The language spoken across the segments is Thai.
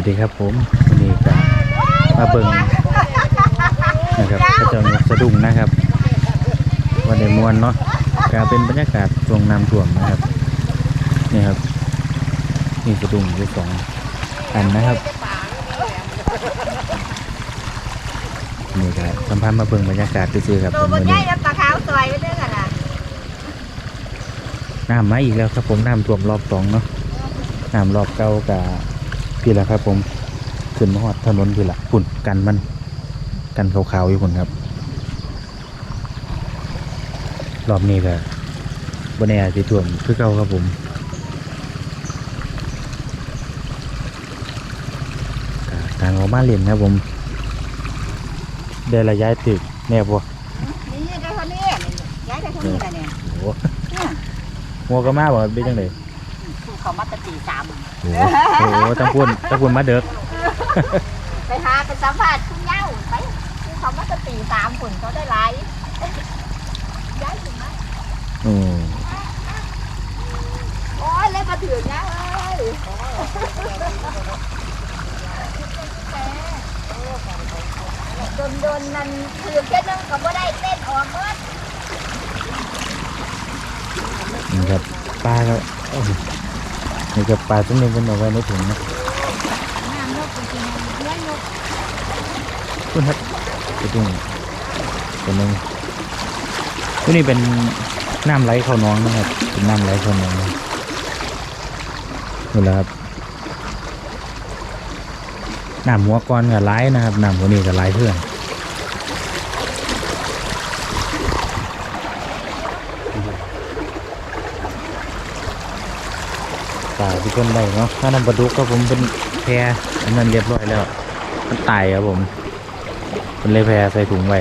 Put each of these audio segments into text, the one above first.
วัสดีครับผมวันนี้ก็มาเบิงนะครับก็จะมีสะดุ้งนะครับวันในมวลเนาะก็เป็นบรรยากาศช่วงน้ำท่วมนะครับนี่ครับนี่สะดุ้งอยู่สองอันนะครับนี่ก็สัมภาษณ์มาเบิงบรรยากาศซื่อๆครับผมวันนใหญ่นี้แล้วปลาขาวสวยไปเรื่อยกันนะน้ำมาอีกแล้วครับผมน้ำท่วมรอบสองเนาะน้ำรอบเก้ากับ พี่ละครับ ผม ขึ้นมาหอดถนนพี่ละฝุ่นกันมัน กันขาวๆอยู่คนครับ รอบนี้ก็บนแอร์ที่ท่วมคือเก่าครับผมก็ทางออกมาเล่นครับผมเดินระยะตึกแน่ปะนี่ได้เท่านี้ย้ายได้เท่านี้แหละเนี่ยโอ้โหงัวก็มาบ่เป็นจังไดคือ เขามาตะตีสามโอ้โหโอ้โหตั้งพุ่นตั้งพุ่นมาเด้อไปหาไปสัมผัสคุณเย้าไปคือเขามาตะตีสามคนเขาได้หลายย้ายถึงไหมอืมโอ้ยเลยมาถึงนะเอ้ยโดนโดนๆนั่นถือแค่นึงก็บ่ได้เต้นออกเมื่อนี่ครับปลาก็โอ้โห นี่กับปลาตัวนึงเป็นเอาไว้ในถุงนะน้ำนกจริงๆเลี้ยงนกคุณครับไปถุงตัวนึงตัวนี้เป็นน้ำไหลเข้าน้องนะครับ เป็นน้ำไหลเข้าน้องนะนี่แหละครับน้ำหัวก้อนกับไหลนะครับน้ำหัวนี้กับไหลเพื่อน ปลาที่คนได้เนาะถ้าน้ำปลาดุกก็ผมเป็นแพรอันนั้นเรียบร้อยแล้วมันตายครับผมเป็นเลยแพรใส่ถุงไว้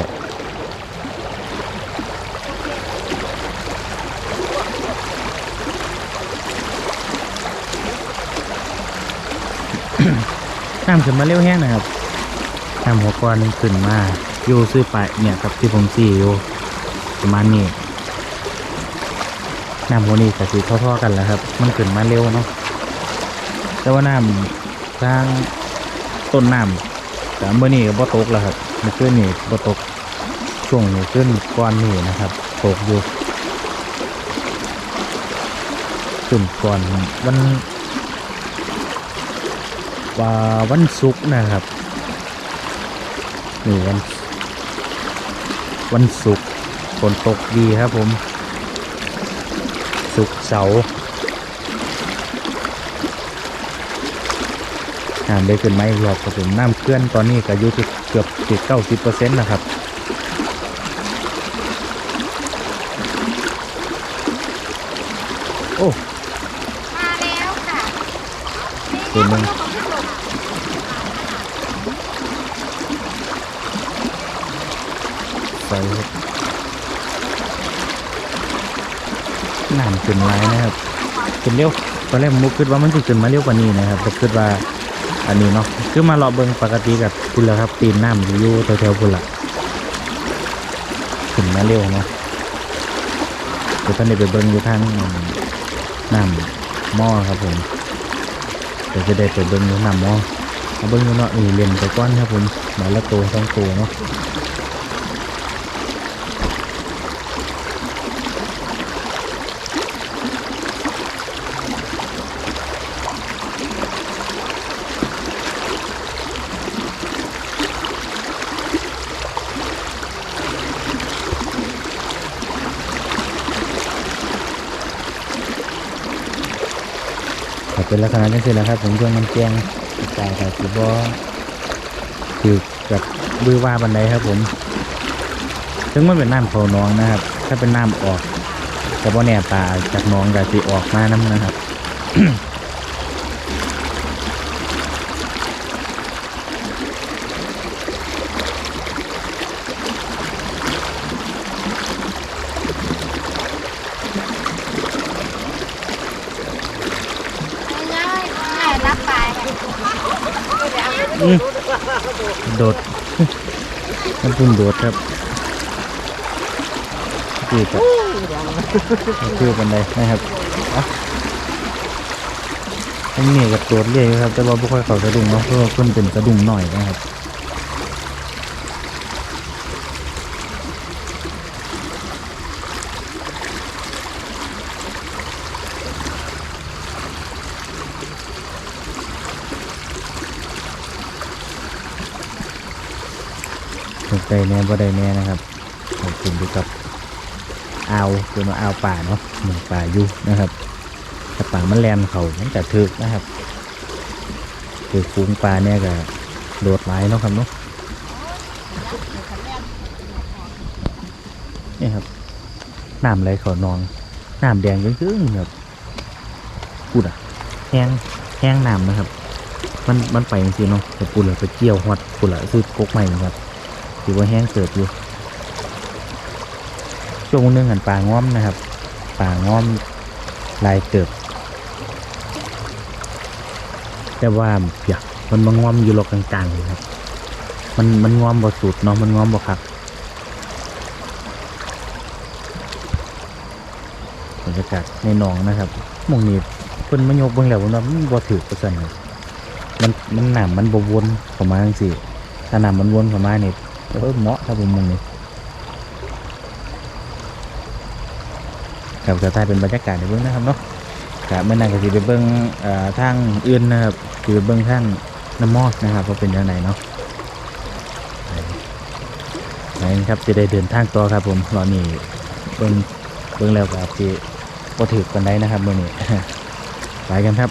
น้ำขึ้นมาเร็วแห้งนะครับน้ำหัวก้อนขึ้นมาอยู่ซื้อไปเนี่ยครับที่ผมซีอยู่ประมาณนี้ น้ำหัวนี้กับสีท่อๆกันแหล้วครับ มันขึ้นมาเร็วเนาะแต่ว่าน้ำทางต้นน้ำแต่เมื่อนี้ก็บ่ตกแล้วครับเมื่อคืนนี้บ่ตกช่วงนี้ขึ้นก้อนนี้นะครับตกอยู่ขึ้นก่อนวันว่าวันศุกร์นะครับนี่วันวันศุกร์ฝนตกดีครับผม ศุกร์เสาร์น้ำได้ขึ้นไหมรอบครับผมน้ำเคลื่อนตอนนี้ก็อยู่ที่เกือบติดเก้าสิบเปอร์เซ็นต์นะครับโอ้มาแล้วค่ะตัวนึงใส่ครับ น้ำขึ้นไรนะครับขึ้นเร็วตอนแรกผมคิดว่ามันจะขึ้นมาเร็วกว่านี้นะครับแต่คิดว่าอันนี้เนาะคือมารอเบิ่งปกติกับคุณแล้วครับตีนน้ำอยู่แถวๆคุณละขึ้นมาเร็วเนาะเดี๋ยวท่านได้ไปเบิ่งอยู่ทางน้ำหม้อครับผมเดี๋ยวจะได้ไปเบิ่งอยู่น้ำหม้อเอาเบิ่งอยู่เนาะนี่เรียนไปก้อนครับผมหมายละตัวสองตัวเนาะ เป็นลักษณะจังซี่แหละครับ ผมช่วงมันแจ้งจ่ายแต่คือบ่คือกับบือว่าบันไดครับ ผมถึงมันเป็นน้ำเขาน้องนะครับ ถ้าเป็นน้ำออกแต่บ่แน่ปลาจากน้องก็สิออกมาน้ำนะครับ ง่ายง่ายรับไป อืม โดดมันเพุ่งโดดครับคือกับคือกันไดนะครับอะตรงนี้ก็โดดเรื่อยกครับ แต่ว่าบ่ค่อยเข่าสะดุ้งเนาะเพราะว่าเพิ่นเป็นสะดุ้งหน่อยนะครับ ตกใจแน่บ่ได้แน่นะครับขอบคุณดูกับอ่าวเป็นว่าอ่าวป่าเนาะหนึ่งป่าอยู่นะครับถ้าป่ามันแลนเขามันจะถึกนะครับถึกฟูงปลาเนี่ยก็โดดไม้เนาะครับเนาะนี่ครับน้ำไหลเขานองน้ำแดงจึ้งๆครับพูดอะแห้งแห้งน้ำนะครับ มันมันไปจริงๆเนาะแต่ปูเหลือไปเกี่ยวฮอดปูเหลือซื้อกกใหม่ครับ ถือว่าแห้งเกิดอยู่ช่วงนึงหันปลาง้อมนะครับปลาง้อมลายเกิดแต่ว่าอยากมันมางอมอยู่รอกลางๆเลยครับ มันมันงอมบ่สุดเนาะมันงอมบ่คักบรรยากาศในหนองนะครับมองนี้เพิ่นมายกเบิ่งแล้วว่ามันบ่ถือประสันครับมันมันหน้ำมันบ่วนเข้ามาจังซี่ถ้าหน้ำมันวนเข้ามานี่ เออเหมาะครับผมมองนี้ครับจะถ่ายเป็นบรรยากาศให้เบิ่งนะครับเนาะครับเมื่อนั้นก็สิไปเบิ้งเอ่อทางอื่นนะครับสิไปเบิ้งทางน้ำมอดนะครับว่าเป็นยังไงเนาะไหนครับจะได้เดินทางต่อครับผมรอนี่เบิ้งเบิ้งแล้วก็สิบ่ถือกันได้นะครับมื้อนี้ไปกันครับ